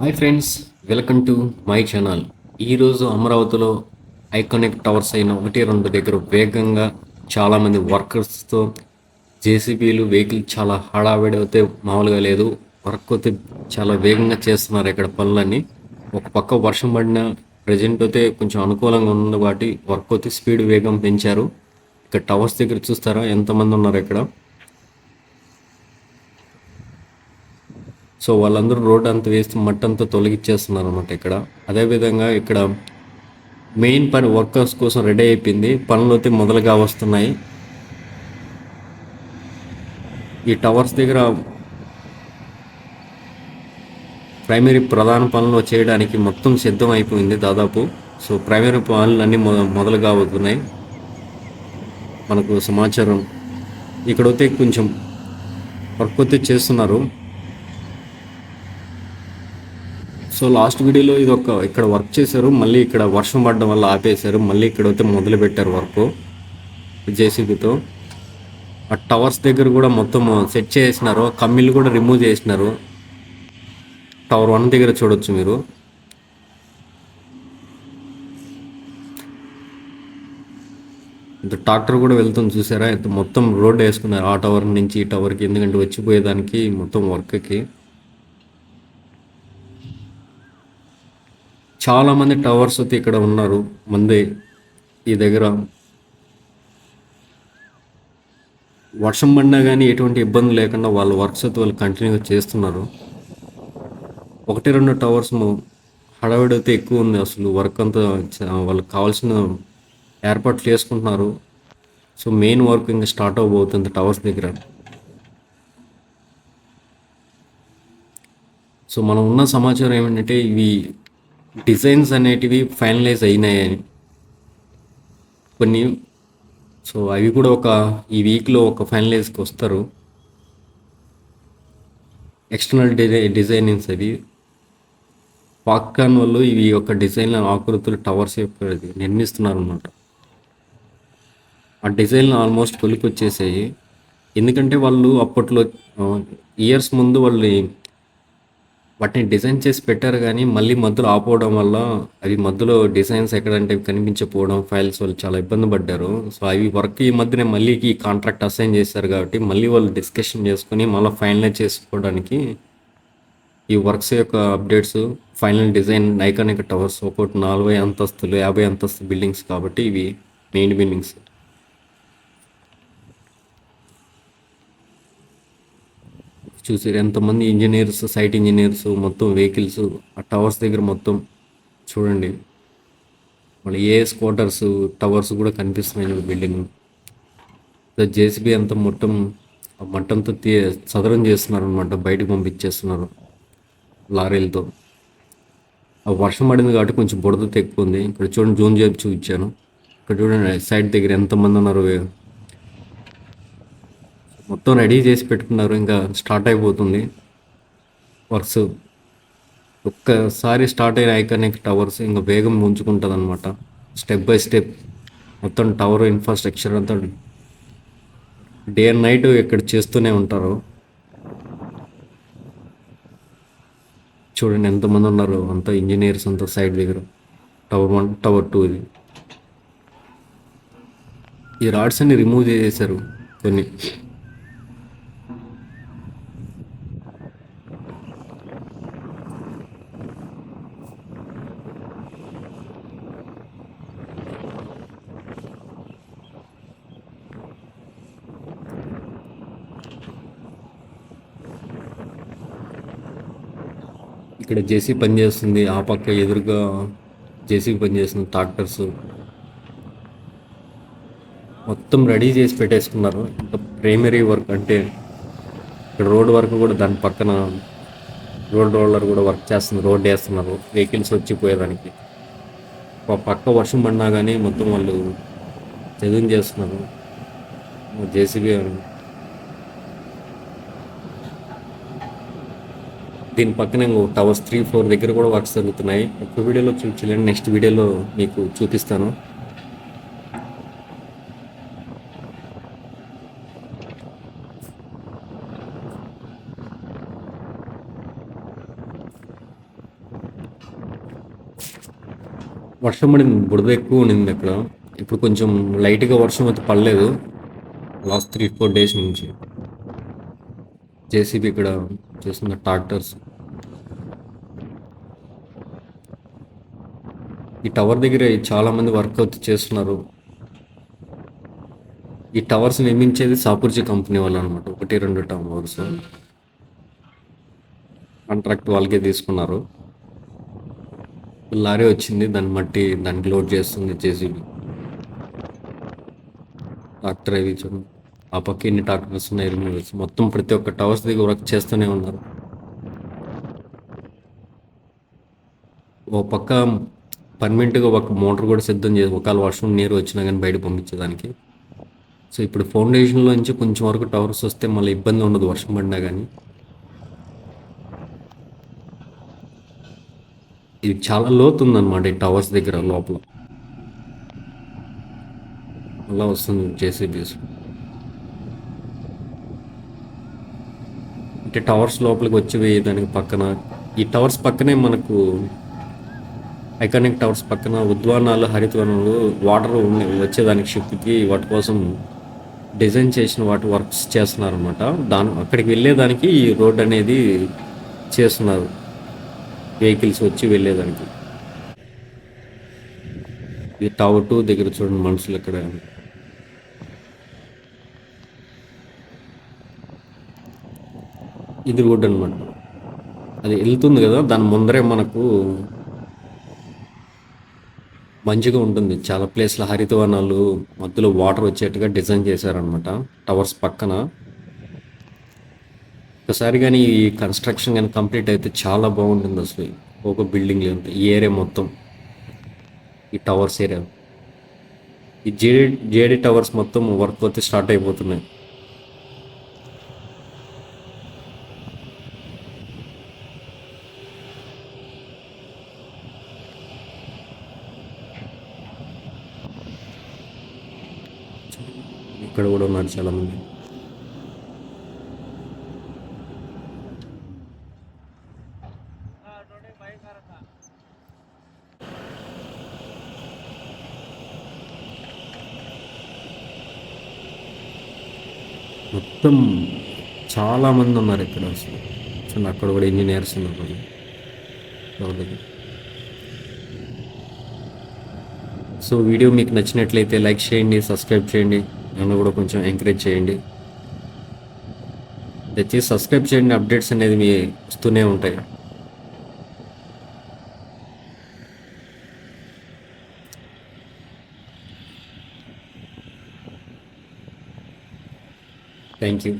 Hi friends welcome to my channel. ఈరోజు అమరావతిలో iconic towers అయిన ఒకటి రెండు దగ్గర వేగంగా చాలామంది వర్కర్స్తో జేసీబీలు వెహికల్ చాలా హడావిడి అయితే మామూలుగా లేదు. వర్క్ అయితే చాలా వేగంగా చేస్తున్నారు ఇక్కడ పనులన్నీ. ఒక పక్క వర్షం పడిన ప్రజెంట్ అయితే కొంచెం అనుకూలంగా ఉంది కాబట్టి వర్క్ అయితే స్పీడ్ వేగం పెంచారు. ఇక్కడ టవర్స్ దగ్గర చూస్తారా? ఎంతమంది ఉన్నారు ఇక్కడ? సో వాళ్ళందరూ రోడ్ అంతా వేసి మట్టంతా తొలగిచ్చేస్తున్నారు అనమాట ఇక్కడ. అదేవిధంగా ఇక్కడ మెయిన్ పని వర్కర్స్ కోసం రెడీ అయిపోయింది. పనులు అయితే మొదలుగా వస్తున్నాయి. ఈ టవర్స్ దగ్గర ప్రైమరీ ప్రధాన పనులు చేయడానికి మొత్తం సిద్ధం అయిపోయింది దాదాపు. సో ప్రైమరీ పనులు అన్నీ మొ మొదలు కాబోతున్నాయి మనకు సమాచారం ఇక్కడైతే కొంచెం వర్క్ అయితే చేస్తున్నారు. సో లాస్ట్ వీడియోలో ఇది ఒక ఇక్కడ వర్క్ చేశారు మళ్ళీ ఇక్కడ వర్షం పడడం వల్ల ఆపేశారు మళ్ళీ ఇక్కడ అయితే మొదలు పెట్టారు వర్క్ జేసీబీతో. ఆ టవర్స్ దగ్గర కూడా మొత్తం సెట్ చేసినారు కమ్మిలు కూడా రిమూవ్ చేసినారు. టవర్ వన్ దగ్గర చూడొచ్చు మీరు. ఇంత ట్రాక్టర్ కూడా వెళ్తుంది చూసారా? ఇంత మొత్తం రోడ్ వేసుకున్నారు ఆ టవర్ నుంచి ఈ టవర్కి ఎందుకంటే వచ్చిపోయేదానికి మొత్తం వర్క్కి. చాలామంది టవర్స్ అయితే ఇక్కడ ఉన్నారు. మంది ఈ దగ్గర వర్షం పడినా కానీ ఎటువంటి ఇబ్బంది లేకుండా వాళ్ళ వర్క్స్ అయితే వాళ్ళు కంటిన్యూగా చేస్తున్నారు. ఒకటి రెండు టవర్స్ హడావిడి అయితే ఎక్కువ ఉంది అసలు. వర్క్ అంతా చ- వాళ్ళకి కావాల్సిన ఏర్పాట్లు చేసుకుంటున్నారు. సో మెయిన్ వర్క్ ఇంకా స్టార్ట్ అవబోతుంది టవర్స్ దగ్గర. సో మనం ఉన్న సమాచారం ఏమిటంటే ఇవి డిజైన్స్ అనేటివి ఫైనలైజ్ అయినాయని. కొన్ని సో అవి కూడా ఒక ఈ వీక్లో ఒక ఫైనలైజ్కి వస్తారు. ఎక్స్టర్నల్ డిజై డిజైనింగ్స్ అవి. పాక్కాన్ వాళ్ళు ఇవి ఒక డిజైన్ ఆకృతులు టవర్స్ యొక్క నిర్మిస్తున్నారు అన్నమాట ఆ డిజైన్లు ఆల్మోస్ట్ కొలికి వచ్చేసాయి ఎందుకంటే వాళ్ళు అప్పట్లో ఇయర్స్ ముందు వాళ్ళు వాటిని డిజైన్ చేసి పెట్టారు కానీ మళ్ళీ మధ్యలో ఆపోవడం వల్ల అవి మధ్యలో డిజైన్స్ ఎక్కడంటే కనిపించకపోవడం ఫైల్స్ వాళ్ళు చాలా ఇబ్బంది పడ్డారు. సో అవి వర్క్ ఈ మధ్యనే మళ్ళీ ఈ కాంట్రాక్ట్ అసైన్ చేశారు కాబట్టి మళ్ళీ వాళ్ళు డిస్కషన్ చేసుకుని మళ్ళీ ఫైనలైజ్ చేసుకోవడానికి ఈ వర్క్స్ యొక్క updates final design iconic towers ఒకటి నలభై అంతస్తులు యాభై అంతస్తు బిల్డింగ్స్ కాబట్టి ఇవి మెయిన్ బిల్డింగ్స్ చూసారు ఎంతమంది ఇంజనీర్స్ సైట్ ఇంజనీర్స్ మొత్తం వెహికల్స్ ఆ టవర్స్ దగ్గర మొత్తం చూడండి. మళ్ళీ ఏ క్వార్టర్స్ టవర్స్ కూడా కనిపిస్తున్నాయి బిల్డింగ్. జేసీబీ అంతా మొత్తం ఆ తీ చదరం చేస్తున్నారు అనమాట బయటకు పంపించేస్తున్నారు లారీలతో. ఆ వర్షం పడింది కాబట్టి కొంచెం బుడద తెక్కుంది ఉంది. ఇక్కడ చూడండి జూన్ చేసి చూపించాను. ఇక్కడ చూడండి సైడ్ దగ్గర ఎంతమంది ఉన్నారు మొత్తం రెడీ చేసి పెట్టుకున్నారు ఇంకా స్టార్ట్ అయిపోతుంది. వర్క్స్ ఒక్కసారి స్టార్ట్ అయిన ఐకానిక్ టవర్స్ ఇంకా వేగం ముంచుకుంటుంది అనమాట స్టెప్ బై స్టెప్ మొత్తం టవర్ ఇన్ఫ్రాస్ట్రక్చర్ అంతా డే అండ్ నైట్ ఇక్కడ చేస్తూనే ఉంటారు. చూడండి ఎంతమంది ఉన్నారు అంతా ఇంజనీర్స్ అంతా సైడ్ దగ్గర. టవర్ వన్ టవర్ టూ ఇది. ఈ రాడ్స్ అన్ని రిమూవ్ చేసేసారు కొన్ని. ఇక్కడ జేసీ పని చేస్తుంది ఆ పక్క ఎదురుగా జేసీ పని చేస్తుంది ట్రాక్టర్స్. మొత్తం రెడీ చేసి పెట్టేసుకున్నారు. ఇంకా ప్రైమరీ వర్క్ అంటే ఇక్కడ రోడ్ వర్క్ కూడా దాని పక్కన రోడ్ రోలర్ కూడా వర్క్ చేస్తుంది రోడ్ వేస్తున్నారు. వెహికల్స్ వచ్చిపోయేదానికి. ఒక పక్క వర్షం పడినా కానీ మొత్తం వాళ్ళు చదువు చేస్తున్నారు. జేసీబీ దీని పక్కనే టవర్స్ త్రీ ఫోర్ దగ్గర కూడా వర్క్స్ జరుగుతున్నాయి. ఒక వీడియోలో చూపించలేండి నెక్స్ట్ వీడియోలో మీకు చూపిస్తాను. వర్షం పడింది బుడద ఎక్కువ ఉండింది అక్కడ. ఇప్పుడు కొంచెం లైట్గా వర్షం అయితే పడలేదు. లాస్ట్ త్రీ ఫోర్ డేస్ నుంచి. జేసీబీ ఇక్కడ చేస్తున్న ట్రాక్టర్స్. ఈ టవర్ దగ్గర చాలామంది వర్కౌట్ వర్క్ అవుతూ చేస్తున్నారు. ఈ టవర్స్ నిర్మించేది సాపూర్జీ కంపెనీ వాళ్ళు అనమాట ఒకటి రెండు టవర్స్ కాంట్రాక్ట్ వాళ్ళకే తీసుకున్నారు. లారీ వచ్చింది దాన్ని మట్టి దానికి లోడ్ చేస్తుంది జేసీబీ. ట్రాక్టర్ అవి చూడండి ఆ పక్క ఎన్ని ట్రాక్టర్స్ ఉన్నాయి రిమూవల్స్ మొత్తం ప్రతి ఒక్క టవర్స్ దగ్గర వర్క్ చేస్తూనే ఉన్నారు. ఓ పక్క పర్మనెంట్గా ఒక మోటార్ కూడా సిద్ధం చేసి ఒకవేళ వర్షం నీరు వచ్చినా కానీ బయట పంపించేదానికి. సో ఇప్పుడు ఫౌండేషన్లో నుంచి కొంచెం వరకు టవర్స్ వస్తే మళ్ళీ ఇబ్బంది ఉండదు వర్షం పడినా కానీ. ఇది చాలా లోతు ఉందన్నమాట ఈ టవర్స్ దగ్గర లోపల. అలా వస్తుంది జేసీబీస్. అంటే టవర్స్ లోపలికి వచ్చి వేయడానికి పక్కన. ఈ టవర్స్ పక్కనే మనకు ఐకానిక్ టవర్స్ పక్కన ఉద్వానాలు హరితవనాలు వాటర్ వచ్చేదానికి షిప్కి వాటి కోసం డిజైన్ చేసిన వాటి వర్క్స్ చేస్తున్నారు అనమాట దాని అక్కడికి వెళ్ళేదానికి ఈ రోడ్ అనేది చేస్తున్నారు. వెహికల్స్ వచ్చి వెళ్ళేదానికి. ఇది టవర్ టూ దగ్గర చూడండి మనుషులు ఇక్కడ ఇది రోడ్ అనమాట అది వెళ్తుంది కదా దాని ముందరే మనకు మంచిగా ఉంటుంది. చాలా ప్లేస్ల హరితవనాలు మధ్యలో వాటర్ వచ్చేట్టుగా డిజైన్ చేశారనమాట టవర్స్ పక్కన. ఒకసారి కానీ ఈ కన్స్ట్రక్షన్ కానీ కంప్లీట్ అయితే చాలా బాగుంటుంది అసలు. ఒక బిల్డింగ్ లేదు ఈ ఏరియా మొత్తం. ఈ టవర్స్ ఏరియా. ఈ జేడి జేడి టవర్స్ మొత్తం వర్క్ అయితే స్టార్ట్ అయిపోతున్నాయి. ఇక్కడ కూడా ఉన్నారు చాలా మంది మొత్తం చాలా మంది ఉన్నారు ఇక్కడ అసలు. చూడండి అక్కడ కూడా ఇంజనీర్స్ ఉన్నారు. వాళ్ళకి. సో వీడియో మీకు నచ్చినట్లయితే లైక్ చేయండి సబ్స్క్రైబ్ చేయండి. నన్ను కూడా కొంచెం ఎంకరేజ్ చేయండి. దయచేసి సబ్స్క్రైబ్ చేయండి అప్డేట్స్ అనేది మీ వస్తూనే ఉంటాయి. Thank you